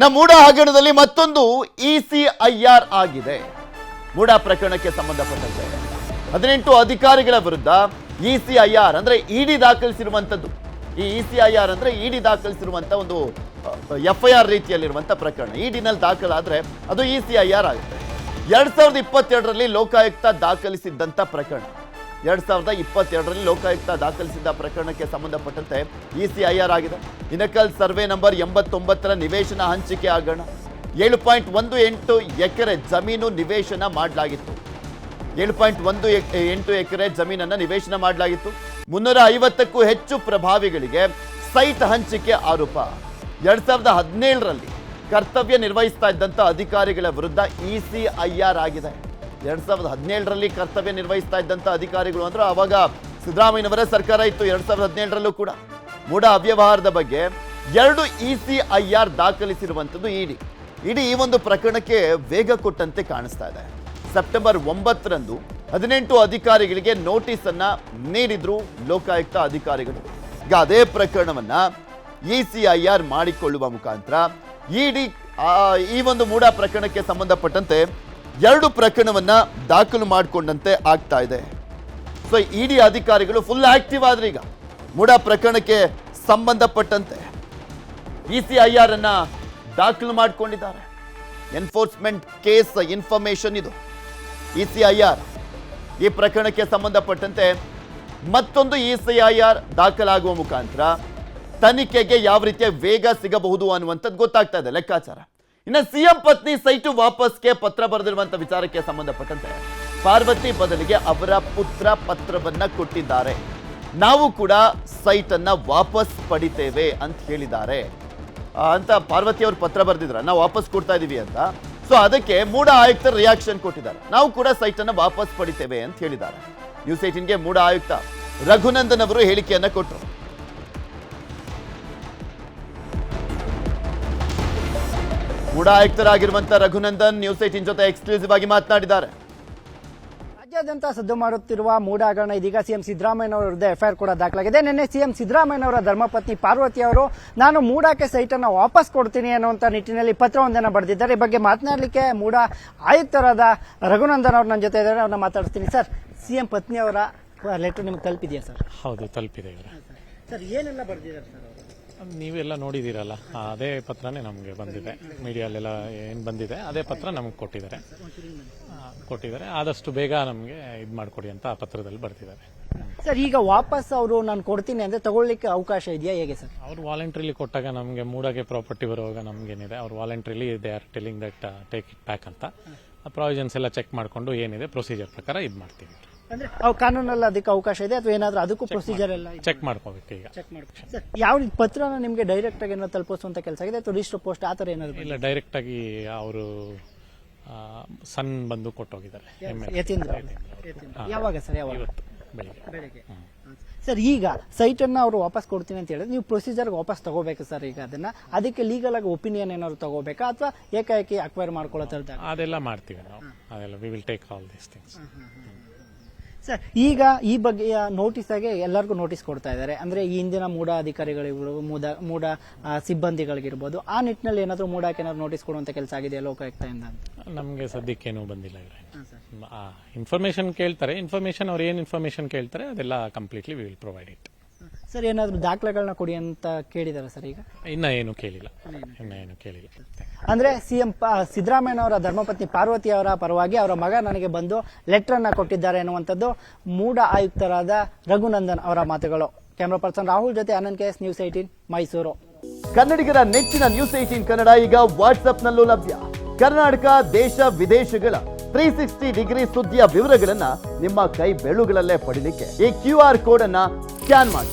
ಇನ್ನು ಮೂಡ ಹಗರಣದಲ್ಲಿ ಮತ್ತೊಂದು ಇ ಸಿ ಐ ಆರ್ ಆಗಿದೆ. ಮೂಡ ಪ್ರಕರಣಕ್ಕೆ ಸಂಬಂಧಪಟ್ಟಂತೆ. ಹದಿನೆಂಟು ಅಧಿಕಾರಿಗಳ ವಿರುದ್ಧ ಇ ಸಿ ಐ ಆರ್ ಅಂದ್ರೆ ಇಡಿ ದಾಖಲಿಸಿರುವಂತದ್ದು ಈ ಇ ಸಿ ಐ ಆರ್ ಅಂದ್ರೆ ಇಡಿ ದಾಖಲಿಸಿರುವಂಥ ಒಂದು ಎಫ್ ಐ ಆರ್ ರೀತಿಯಲ್ಲಿರುವಂಥ ಪ್ರಕರಣ. ಇಡಿನಲ್ಲಿ ದಾಖಲಾದರೆ ಅದು ಇ ಸಿ ಐ ಆರ್ ಆಗುತ್ತೆ. ಎರಡು ಸಾವಿರದ ಇಪ್ಪತ್ತೆರಡರಲ್ಲಿ ಲೋಕಾಯುಕ್ತ ದಾಖಲಿಸಿದ್ದಂಥ ಪ್ರಕರಣ. ಎರಡ್ ಸಾವಿರದ ಇಪ್ಪತ್ತೆರಡರಲ್ಲಿ ಲೋಕಾಯುಕ್ತ ದಾಖಲಿಸಿದ್ದ ಪ್ರಕರಣಕ್ಕೆ ಸಂಬಂಧಪಟ್ಟಂತೆ ಇ ಸಿ ಐ ಆರ್ ಆಗಿದೆ. ಇನಕಲ್ ಸರ್ವೆ ನಂಬರ್ ಎಂಬತ್ತೊಂಬತ್ತರ ನಿವೇಶನ ಹಂಚಿಕೆ ಆಗೋಣ. ಏಳು ಪಾಯಿಂಟ್ ಒಂದು ಎಂಟು ಎಕರೆ ಜಮೀನು ನಿವೇಶನ ಮಾಡಲಾಗಿತ್ತು. ಏಳು ಪಾಯಿಂಟ್ ಒಂದು ಎಂಟು ಎಕರೆ ಜಮೀನನ್ನು ನಿವೇಶನ ಮಾಡಲಾಗಿತ್ತು. ಮುನ್ನೂರ ಐವತ್ತಕ್ಕೂ ಹೆಚ್ಚು ಪ್ರಭಾವಿಗಳಿಗೆ ಸೈಟ್ ಹಂಚಿಕೆ ಆರೋಪ. ಎರಡ್ ಸಾವಿರದ ಹದಿನೇಳರಲ್ಲಿ ಕರ್ತವ್ಯ ನಿರ್ವಹಿಸ್ತಾ ಇದ್ದಂಥ ಅಧಿಕಾರಿಗಳ ವಿರುದ್ಧ ಇ ಸಿ ಐ ಆರ್ ಆಗಿದೆ. ಎರಡ್ ಸಾವಿರದ ಹದಿನೇಳರಲ್ಲಿ ಕರ್ತವ್ಯ ನಿರ್ವಹಿಸ್ತಾ ಇದ್ದಂಥ ಅಧಿಕಾರಿಗಳು ಅಂದ್ರೆ ಅವಾಗ ಸಿದ್ದರಾಮಯ್ಯನವರೇ ಸರ್ಕಾರ ಇತ್ತು. ಎರಡ್ ಸಾವಿರದ ಹದಿನೇಳರಲ್ಲೂ ಕೂಡ. ಮೂಢ ಅವ್ಯವಹಾರದ ಬಗ್ಗೆ ಎರಡು ಇ ಸಿ ಐ ಆರ್ ದಾಖಲಿಸಿರುವಂಥದ್ದು ಇಡಿ ಇಡಿ ಈ ಒಂದು ಪ್ರಕರಣಕ್ಕೆ ವೇಗ ಕೊಟ್ಟಂತೆ ಕಾಣಿಸ್ತಾ ಇದೆ. ಸೆಪ್ಟೆಂಬರ್ ಒಂಬತ್ತರಂದು ಹದಿನೆಂಟು ಅಧಿಕಾರಿಗಳಿಗೆ ನೋಟಿಸ್ ಅನ್ನ ನೀಡಿದ್ರು ಲೋಕಾಯುಕ್ತ ಅಧಿಕಾರಿಗಳು. ಈಗ ಅದೇ ಪ್ರಕರಣವನ್ನ ಇ ಸಿ ಐ ಆರ್ ಮಾಡಿಕೊಳ್ಳುವ ಮುಖಾಂತರ ಇಡಿ ಈ ಒಂದು ಮೂಡ ಪ್ರಕರಣಕ್ಕೆ ಸಂಬಂಧಪಟ್ಟಂತೆ ಎರಡು ಪ್ರಕರಣವನ್ನ ದಾಖಲು ಮಾಡಿಕೊಂಡಂತೆ ಆಗ್ತಾ ಇದೆ. ಸೊ ಇಡಿ ಅಧಿಕಾರಿಗಳು ಫುಲ್ ಆಕ್ಟಿವ್ ಆದ್ರೆ ಈಗ ಮೂಢ ಪ್ರಕರಣಕ್ಕೆ ಸಂಬಂಧಪಟ್ಟಂತೆ ಇ ಸಿ ಐ ಅನ್ನ ದಾಖಲು ಮಾಡಿಕೊಂಡಿದ್ದಾರೆ. ಎನ್ಫೋರ್ಸ್ಮೆಂಟ್ ಕೇಸ್ ಇನ್ಫಾರ್ಮೇಶನ್ ಇದು. ಇ ಸಿ ಐ ಆರ್ ಈ ಪ್ರಕರಣಕ್ಕೆ ಸಂಬಂಧಪಟ್ಟಂತೆ ಮತ್ತೊಂದು ಇ ಸಿ ಐ ಆರ್ ದಾಖಲಾಗುವ ಮುಖಾಂತರ ತನಿಖೆಗೆ ಯಾವ ರೀತಿಯ ವೇಗ ಸಿಗಬಹುದು ಅನ್ನುವಂಥದ್ದು ಗೊತ್ತಾಗ್ತಾ ಇದೆ. ಲೆಕ್ಕಾಚಾರ. ಇನ್ನು ಸಿಎಂ ಪತ್ನಿ ಸೈಟು ವಾಪಸ್ಗೆ ಪತ್ರ ಬರೆದಿರುವಂತ ವಿಚಾರಕ್ಕೆ ಸಂಬಂಧಪಟ್ಟಂತೆ ಪಾರ್ವತಿ ಬದಲಿಗೆ ಅವರ ಪುತ್ರ ಪತ್ರವನ್ನ ಕೊಟ್ಟಿದ್ದಾರೆ. ನಾವು ಕೂಡ ಸೈಟ್ ವಾಪಸ್ ಪಡಿತೇವೆ ಅಂತ ಹೇಳಿದ್ದಾರೆ. ಅಂತ ಪಾರ್ವತಿ ಅವರು ಪತ್ರ ಬರೆದಿದ್ರ. ನಾವು ವಾಪಸ್ ಕೊಡ್ತಾ ಇದೀವಿ ಅಂತ. ಸೊ ಅದಕ್ಕೆ ಮೂಡ ಆಯುಕ್ತ ರಿಯಾಕ್ಷನ್ ಕೊಟ್ಟಿದ್ದಾರೆ. ನಾವು ಕೂಡ ಸೈಟ್ ಅನ್ನ ವಾಪಸ್ ಪಡಿತೇವೆ ಅಂತ ಹೇಳಿದ್ದಾರೆ. ನ್ಯೂಸ್ ಏಟಿನ್ಗೆ ಮೂಡ ಆಯುಕ್ತ ರಘುನಂದನ್ ಅವರು ಹೇಳಿಕೆಯನ್ನ ಕೊಟ್ಟರು ಮೂಡ ಆಯುಕ್ತರಾಗಿರುವಂತಹ ರಘುನಂದನ್ ನ್ಯೂಸ್ ಏಟಿನ್ ಜೊತೆ ಎಕ್ಸ್ಕ್ಲೂಸಿವ್ ಆಗಿ ಮಾತನಾಡಿದ್ದಾರೆ. ರಾಜ್ಯಾದ್ಯಂತ ಸದ್ದು ಮಾಡುತ್ತಿರುವ ಮೂಡ ಹಗರಣ ಇದೀಗ ಸಿಎಂ ಸಿದ್ದರಾಮಯ್ಯನವರ ವಿರುದ್ಧ ಎಫ್ಐಆರ್ ಕೂಡ ದಾಖಲಾಗಿದೆ. ನಿನ್ನೆ ಸಿಎಂ ಸಿದ್ದರಾಮಯ್ಯನವರ ಧರ್ಮಪತ್ನಿ ಪಾರ್ವತಿ ಅವರು ನಾನು ಮೂಡಕ್ಕೆ ಸೈಟ್ ಅನ್ನು ವಾಪಸ್ ಕೊಡ್ತೀನಿ ಅನ್ನುವಂತ ನಿಟ್ಟಿನಲ್ಲಿ ಪತ್ರವೊಂದನ್ನು ಬರೆದಿದ್ದಾರೆ. ಈ ಬಗ್ಗೆ ಮಾತನಾಡಲಿಕ್ಕೆ ಮೂಡ ಆಯುಕ್ತರಾದ ರಘುನಂದನ್ ಅವರು ನನ್ನ ಜೊತೆ ಇದ್ದಾರೆ. ಅವ್ರನ್ನ ಮಾತಾಡ್ತೀನಿ ಸರ್ ಸಿಎಂ ಪತ್ನಿ ಅವರ ಲೆಟರ್ ನಿಮ್ಗೆ ತಲುಪಿದೆಯಾ ಸರ್? ಹೌದು ತಲುಪಿದೆ ಸರ್ ಏನೆಲ್ಲ ಬರೆದಿದ್ದಾರೆ ಸರ್ ಅವರು? ನೀವೆಲ್ಲ ನೋಡಿದ್ದೀರಲ್ಲ. ಅದೇ ಪತ್ರನೇ ನಮಗೆ ಬಂದಿದೆ. ಮೀಡಿಯಲ್ಲೆಲ್ಲ ಏನು ಬಂದಿದೆ ಅದೇ ಪತ್ರ ನಮಗೆ ಕೊಟ್ಟಿದ್ದಾರೆ. ಕೊಟ್ಟಿದ್ದಾರೆ. ಆದಷ್ಟು ಬೇಗ ನಮಗೆ ಇದು ಮಾಡಿಕೊಡಿ ಅಂತ ಆ ಪತ್ರದಲ್ಲಿ ಬರ್ತಿದ್ದಾರೆ ಸರ್ ಈಗ ವಾಪಸ್ ಅವರು ನಾನು ಕೊಡ್ತೀನಿ ಅಂದ್ರೆ ತಗೊಳ್ಳಿಕ್ಕೆ ಅವಕಾಶ ಇದೆಯಾ ಹೇಗೆ ಸರ್? ಅವ್ರು ವಾಲಂಟ್ರಿಲಿ ಕೊಟ್ಟಾಗ ನಮಗೆ ಮೂಡಾಗೆ ಪ್ರಾಪರ್ಟಿ ಬರುವಾಗ ನಮಗೇನಿದೆ. ಅವ್ರು voluntarily they are telling that take it back ಅಂತ. ಆ ಪ್ರಾವಿಷನ್ಸ್ ಎಲ್ಲ ಚೆಕ್ ಮಾಡಿಕೊಂಡು ಏನಿದೆ ಪ್ರೊಸೀಜರ್ ಪ್ರಕಾರ ಇದು ಮಾಡ್ತೀವಿ. ಅಂದ್ರೆ ಅವ್ ಕಾನೂನಲ್ಲಿ ಅದಕ್ಕೆ ಅವಕಾಶ ಇದೆ ಅಥವಾ ಏನಾದ್ರೂ ಅದಕ್ಕೂ ಪ್ರೊಸೀಜರ್ ಎಲ್ಲ? ಚೆಕ್ ಮಾಡ್ಕೋಬೇಕು ಈಗ. ಚೆಕ್ ಮಾಡ್ಬೇಕು ಸರ್ ಯಾವ ರೀತಿ ಪತ್ರನ ನಿಮಗೆ ಡೈರೆಕ್ಟ್ ಆಗಿ ಏನಾದ್ರು ತಲುಪಿಸುವಂತ ಕೆಲಸ ಆಗಿದೆ ಅಥವಾ ರಿಜಿಸ್ಟರ್ ಪೋಸ್ಟ್ ಆ ಥರ ಏನಾದ್ರು ಇಲ್ಲ ಡೈರೆಕ್ಟ್ ಆಗಿ ಅವರು ಸನ್ ಬಂದು ಕೊಟ್ಟೋಗಿದ್ದಾರೆ. ಯತೀಂದ್ರ ಯಾವಾಗ ಸರ್ ಯಾವಾಗ? ಇವತ್ತು ಬೆಳಿಗ್ಗೆ. ಬೆಳಗ್ಗೆ. ಸರ್ ಈಗ ಸೈಟ್ ಅನ್ನ ಅವರು ವಾಪಸ್ ಕೊಡ್ತೀನಿ ಅಂತ ಹೇಳಿದ್ರೆ ನೀವು ಪ್ರೊಸೀಜರ್ ವಾಪಸ್ ತಗೋಬೇಕು ಸರ್ ಈಗ ಅದನ್ನ. ಅದಕ್ಕೆ ಲೀಗಲ್ ಆಗಿ ಒಪಿನಿಯನ್ ಏನಾದ್ರು ತಗೋಬೇಕಾ ಅಥವಾ ಏಕಾಏಕಿ ಅಕ್ವೈರ್ ಮಾಡ್ಕೊಳ್ಳೋ ಅದೆಲ್ಲ ಮಾಡ್ತೀವಿ ನಾವು. ಅದೆಲ್ಲ we will take all these things sir ಈಗ ಈ ಬಗ್ಗೆಯ ನೋಟಿಸ್ ಆಗಿ ಎಲ್ಲರಿಗೂ ನೋಟಿಸ್ ಕೊಡ್ತಾ ಇದ್ದಾರೆ. ಅಂದ್ರೆ ಈ ಹಿಂದಿನ ಮೂಡ ಅಧಿಕಾರಿಗಳಿರ್ಬೋದು ಮೂಡ ಮೂಡ ಸಿಬ್ಬಂದಿಗಳಿಗಿರ್ಬೋದು ಆ ನಿಟ್ಟಿನಲ್ಲಿ ಏನಾದರೂ ಮೂಡಕ್ಕೆ ಏನಾದ್ರು ನೋಟಿಸ್ ಕೊಡುವಂತ ಕೆಲಸ ಆಗಿದೆಯಾ ಲೋಕಾಯುಕ್ತದಿಂದ ನಮಗೆ ಸದ್ಯಕ್ಕೇನು ಬಂದಿಲ್ಲ ಇನ್ಫಾರ್ಮೇಶನ್ ಕೇಳ್ತಾರೆ. ಇನ್ಫಾರ್ಮೇಶನ್ ಅವ್ರು ಏನು ಇನ್ಫಾರ್ಮೇಶನ್ ಕೇಳ್ತಾರೆ ಅದೆಲ್ಲ completely we will provide it sir ಏನಾದರೂ ದಾಖಲೆಗಳನ್ನ ಕೊಡಿ ಅಂತ ಕೇಳಿದಾರೆ ಸರ್ ಈಗ? ಇನ್ನ ಏನು ಕೇಳಿಲ್ಲ. ಇನ್ನ ಏನು ಕೇಳಿಲ್ಲ. ಅಂದ್ರೆ ಸಿಎಂ ಸಿದ್ದರಾಮಯ್ಯನವರ ಧರ್ಮಪತ್ನಿ ಪಾರ್ವತಿ ಅವರ ಪರವಾಗಿ ಅವರ ಮಗ ನನಗೆ ಬಂದು ಲೆಟರ್ ಅನ್ನ ಕೊಟ್ಟಿದ್ದಾರೆ ಎನ್ನುವಂಥದ್ದು ಮೂಡ ಆಯುಕ್ತರಾದ ರಘುನಂದನ್ ಅವರ ಮಾತುಗಳು. ಕ್ಯಾಮ್ರಾ ಪರ್ಸನ್ ರಾಹುಲ್ ಜೊತೆ Anand K S news eighteen Mysuru. ಕನ್ನಡಿಗರ ನೆಚ್ಚಿನ ನ್ಯೂಸ್ ಏಟೀನ್ ಕನ್ನಡ ಈಗ ವಾಟ್ಸ್ಆಪ್ನಲ್ಲೂ ಲಭ್ಯ. ಕರ್ನಾಟಕ ದೇಶ ವಿದೇಶಗಳ ತ್ರೀ ಸಿಕ್ಸ್ಟಿ ಡಿಗ್ರಿ ಸುದ್ದಿಯ ವಿವರಗಳನ್ನ ನಿಮ್ಮ ಕೈ ಬೆಳುಗಳಲ್ಲೇ ಪಡೀಲಿಕ್ಕೆ ಈ ಕ್ಯೂ ಆರ್ ಕೋಡ್ ಅನ್ನ ಸ್ಕ್ಯಾನ್ ಮಾಡಿ.